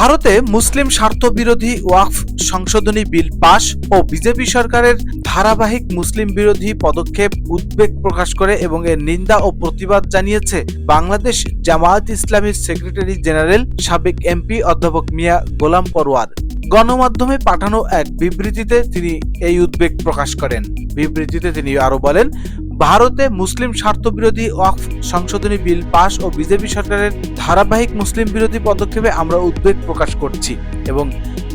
ভারতে মুসলিম স্বার্থ বিরোধী ওয়াকফ সংশোধনী বিল পাশ ও বিজেপি সরকারের ধারাবাহিক মুসলিম বিরোধী পদক্ষেপ উদ্বেগ প্রকাশ করে এবং এর নিন্দা ও প্রতিবাদ জানিয়েছে বাংলাদেশ জামায়াত ইসলামীর সেক্রেটারি জেনারেল সাবেক এমপি অধ্যাপক মিয়া গোলাম পরোয়ার। গণমাধ্যমে পাঠানো এক বিবৃতিতে তিনি এই উদ্বেগ প্রকাশ করেন। বিবৃতিতে তিনি আরও বলেন ভারতে মুসলিম স্বার্থবিরোধী ওয়াকফ সংশোধনী বিল পাশ ও বিজেপি সরকারের ধারাবাহিক মুসলিম বিরোধী পদক্ষেপে আমরা উদ্বেগ প্রকাশ করছি এবং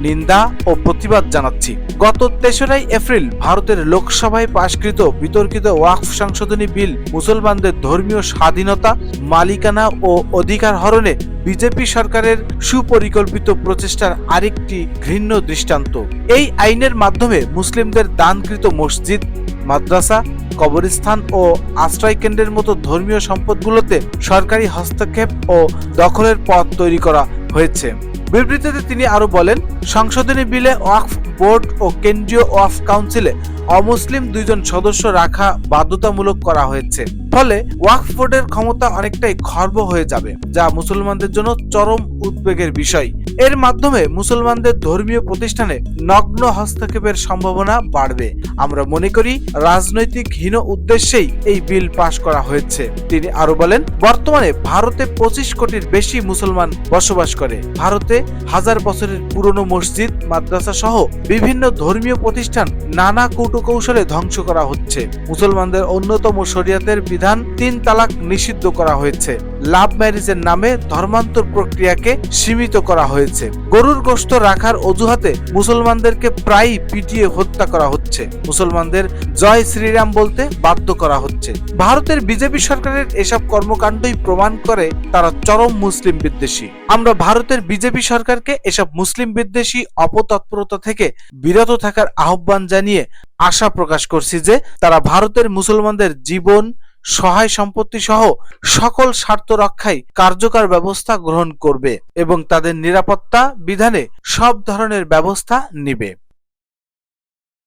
নিন্দা ও প্রতিবাদ জানাচ্ছি। গত তেসরাই এপ্রিল ভারতের লোকসভায় পাশকৃত বিতর্কিত ওয়াকফ সংশোধনী বিল মুসলমানদের ধর্মীয় স্বাধীনতা, মালিকানা ও অধিকার হরণে বিজেপি সরকারের সুপরিকল্পিত প্রচেষ্টার আরেকটি ঘৃণ্য দৃষ্টান্ত। এই আইনের মাধ্যমে মুসলিমদের দানকৃত মসজিদ, মাদ্রাসা, কবরস্থান ও আশ্রয় কেন্দ্রের মতো ধর্মীয় সম্পদগুলোতে সরকারি হস্তক্ষেপ ও দখলের পথ তৈরি করা হয়েছে। বিবৃতিতে তিনি আরও বলেন, সংশোধনী বিলে ওয়াকফ বোর্ড ও কেন্দ্রীয় ওয়াকফ কাউন্সিলে অমুসলিম দুইজন সদস্য রাখা বাধ্যতামূলক করা হয়েছে। ফলে ওয়াকফ বোর্ডের ক্ষমতা অনেকটাই খর্ব হয়ে যাবে, যা মুসলমানদের জন্য চরম উদ্বেগের বিষয়। এর মাধ্যমে মুসলমানদের ধর্মীয় প্রতিষ্ঠানে নগ্ন হস্তক্ষেপের সম্ভাবনা বাড়বে। আমরা মনে করি রাজনৈতিক হীন উদ্দেশ্যেই এই বিল পাশ করা হয়েছে। তিনি আরও বলেন, বর্তমানে ভারতে পঁচিশ কোটির বেশি মুসলমান বসবাস করে। ভারতে হাজার বছরের পুরনো মসজিদ মাদ্রাসা সহ বিভিন্ন ধর্মীয় প্রতিষ্ঠান নানা কৌশলে ধ্বংস করা হচ্ছে। মুসলমানদের অন্যতম শরিয়াতের বিধান তিন তালাক নিষিদ্ধ করা হয়েছে। লাভ ম্যারেজের নামে ধর্মান্তর প্রক্রিয়াকে সীমিত করা হয়েছে। গরুর গোশত রাখার অজুহাতে মুসলমানদেরকে প্রায়ই পিটিয়ে হত্যা করা হচ্ছে। মুসলমানদের জয় শ্রীরাম বলতে বাধ্য করা হচ্ছে। ভারতের বিজেপি সরকারের এসব কর্মকাণ্ডই প্রমাণ করে তারা চরম মুসলিম বিদ্বেষী। আমরা ভারতের বিজেপি সরকারকে এসব মুসলিম বিদ্বেষী, অপতৎপরতা থেকে বিরত থাকার আহ্বান জানিয়ে আশা প্রকাশ করছি যে তারা ভারতের মুসলমানদের জীবন সহায় সম্পত্তি সহ সকল স্বার্থ রক্ষায় কার্যকর ব্যবস্থা গ্রহণ করবে এবং তাদের নিরাপত্তা বিধানে সব ধরনের ব্যবস্থা নিবে।